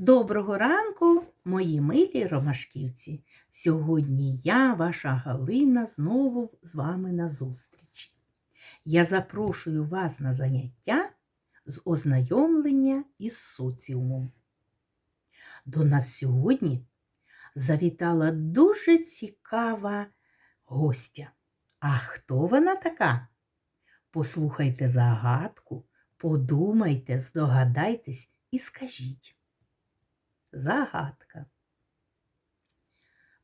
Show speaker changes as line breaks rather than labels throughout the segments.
Доброго ранку, мої милі ромашківці. Сьогодні я, ваша Галина, знову з вами на зустрічі. Я запрошую вас на заняття з ознайомлення із соціумом. До нас сьогодні завітала дуже цікава гостя. А хто вона така? Послухайте загадку, подумайте, здогадайтесь і скажіть. Загадка.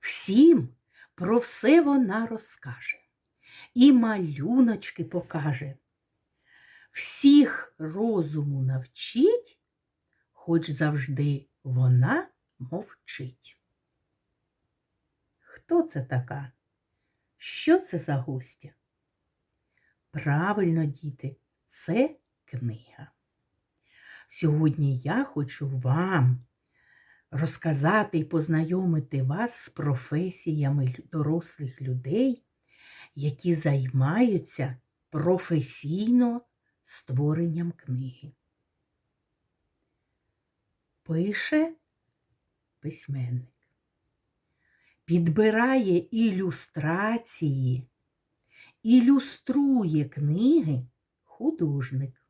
Всім про все вона розкаже і малюночки покаже. Всіх розуму навчить, хоч завжди вона мовчить. Хто це така? Що це за гостя? Правильно, діти, це книга. Сьогодні я хочу вам розказати і познайомити вас з професіями дорослих людей, які займаються професійно створенням книги. Пише письменник, підбирає ілюстрації, ілюструє книги художник.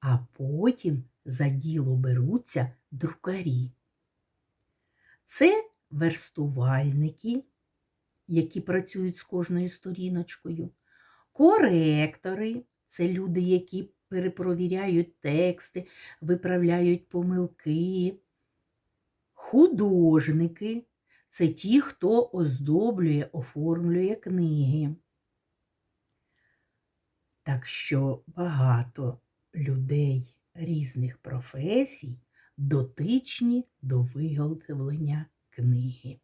А потім за діло беруться друкарі. Це верстувальники, які працюють з кожною сторіночкою, коректори це люди, які перепровіряють тексти, виправляють помилки. Художники це ті, хто оздоблює, оформлює книги. Так що багато людей різних професій дотичні до виготовлення книги.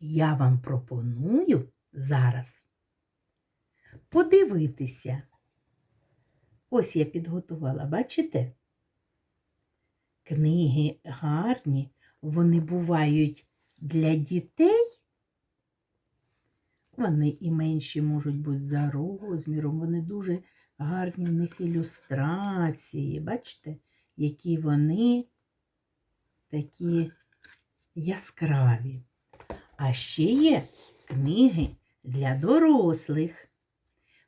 Я вам пропоную зараз подивитися. Ось я підготувала, бачите? Книги гарні, вони бувають для дітей. Вони і менші можуть бути за розміром, вони дуже гарні в них ілюстрації. Бачите, які вони такі яскраві. А ще є книги для дорослих,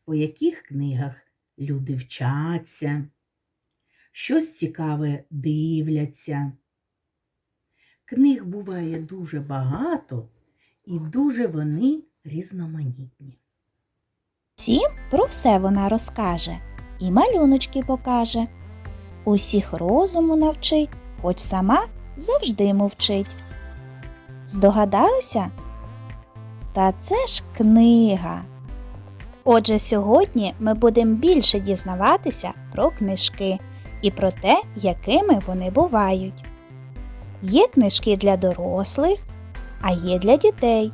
у яких книгах люди вчаться, щось цікаве дивляться. Книг буває дуже багато і дуже вони різноманітні.
Всім про все вона розкаже і малюночки покаже. Усіх розуму навчить, хоч сама завжди мовчить. Здогадалися? Та це ж книга. Отже, сьогодні ми будемо більше дізнаватися про книжки і про те, якими вони бувають. Є книжки для дорослих, а є для дітей.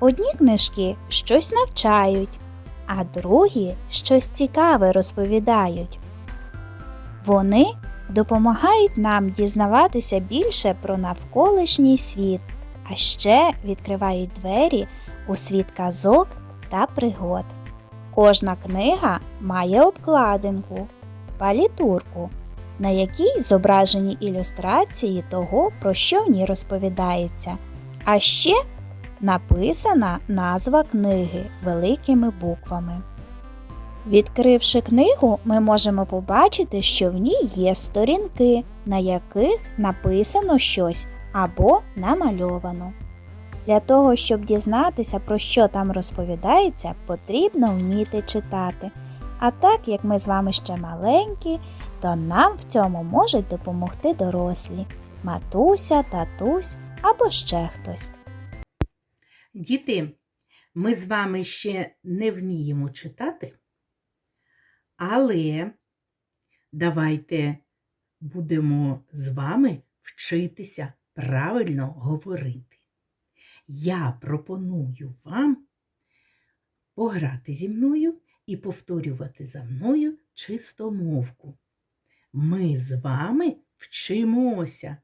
Одні книжки щось навчають, а другі щось цікаве розповідають. Вони допомагають нам дізнаватися більше про навколишній світ, а ще відкривають двері у світ казок та пригод. Кожна книга має обкладинку, палітурку, на якій зображені ілюстрації того, про що в ній розповідається. А ще написана назва книги великими буквами. Відкривши книгу, ми можемо побачити, що в ній є сторінки, на яких написано щось або намальовано. Для того, щоб дізнатися, про що там розповідається, потрібно вміти читати. А так як ми з вами ще маленькі, то нам в цьому можуть допомогти дорослі матуся, татусь або ще хтось.
Діти, ми з вами ще не вміємо читати, але давайте будемо з вами вчитися правильно говорити. Я пропоную вам пограти зі мною і повторювати за мною чистомовку. Ми з вами вчимося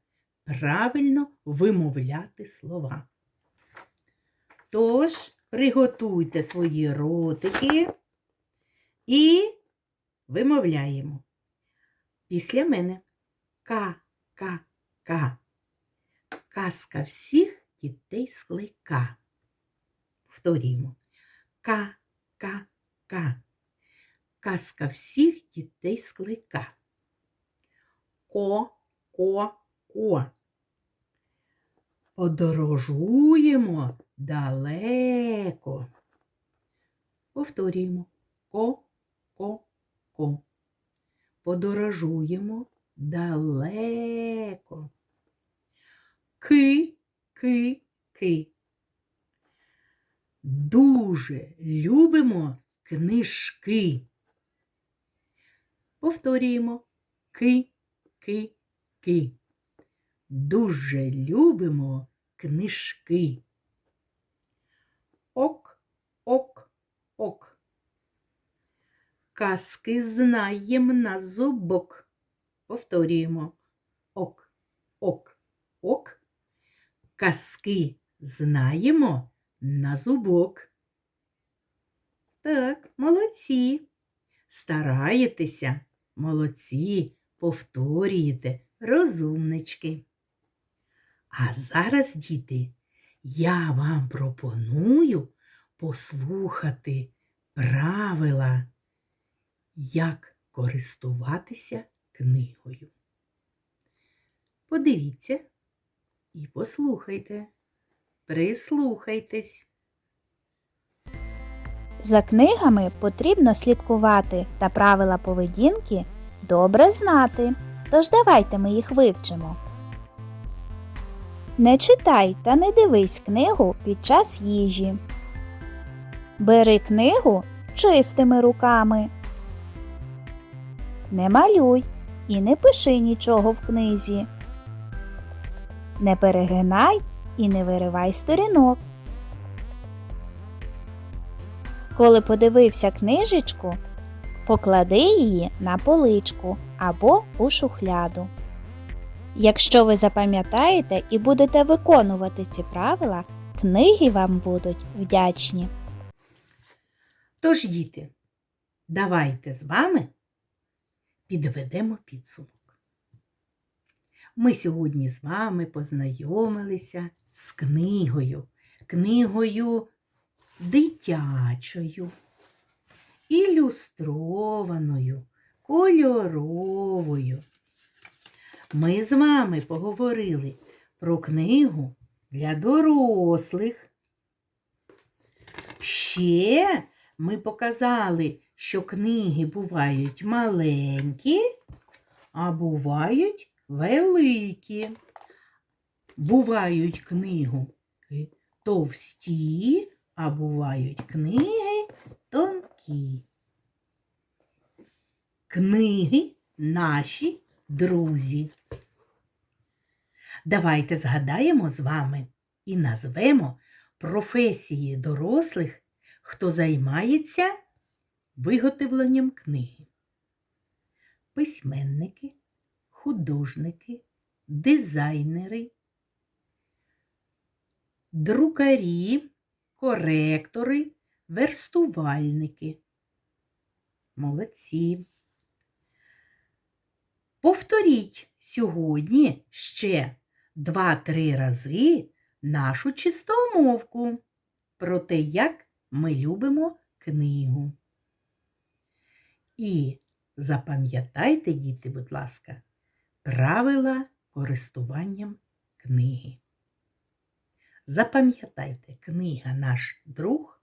правильно вимовляти слова. Тож, приготуйте свої ротики і вимовляємо. Після мене ка, ка, ка. Казка всіх дітей з клейка. Повторюємо. Ка, ка, ка. Казка всіх дітей з клейка. Ко, ко, ко. Подорожуємо далеко. Повторюємо. Ко, ко, ко. Подорожуємо далеко. Ки, ки, ки. Дуже любимо книжки. Повторюємо. Ки, ки, ки. Дуже любимо книжки. Ок, ок. Казки знаєм на зубок. Повторюємо. Ок, ок, ок. Казки знаємо на зубок. Так, молодці. Стараєтеся, молодці, повторюєте, розумнички. А зараз, діти, я вам пропоную послухати правила, як користуватися книгою. Подивіться і послухайте, прислухайтесь.
За книгами потрібно слідкувати та правила поведінки добре знати. Тож давайте ми їх вивчимо. Не читай та не дивись книгу під час їжі. Бери книгу чистими руками. Не малюй і не пиши нічого в книзі. Не перегинай і не виривай сторінок. Коли подивився книжечку, поклади її на поличку або у шухляду. Якщо ви запам'ятаєте і будете виконувати ці правила, книги вам будуть вдячні.
Тож, діти, давайте з вами підведемо підсумок. Ми сьогодні з вами познайомилися з книгою, книгою дитячою, ілюстрованою, кольоровою. Ми з вами поговорили про книгу для дорослих. Ще ми показали, що книги бувають маленькі, а бувають великі. Бувають книги товсті, а бувають книги тонкі. Книги наші друзі. Давайте згадаємо з вами і назвемо професії дорослих, хто займається виготовленням книги. Письменники, художники, дизайнери, друкарі, коректори, верстувальники. Молодці. Повторіть сьогодні ще два-три рази нашу чистомовку про те, як ми любимо книгу. І запам'ятайте, діти, будь ласка, правила користуванням книги. Запам'ятайте, книга наш друг,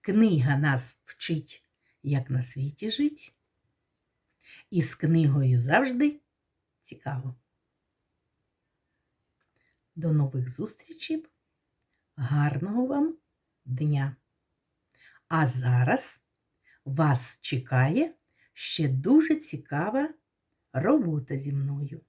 книга нас вчить, як на світі жить. І з книгою завжди цікаво. До нових зустрічей. Гарного вам дня! А зараз вас чекає ще дуже цікава робота зі мною.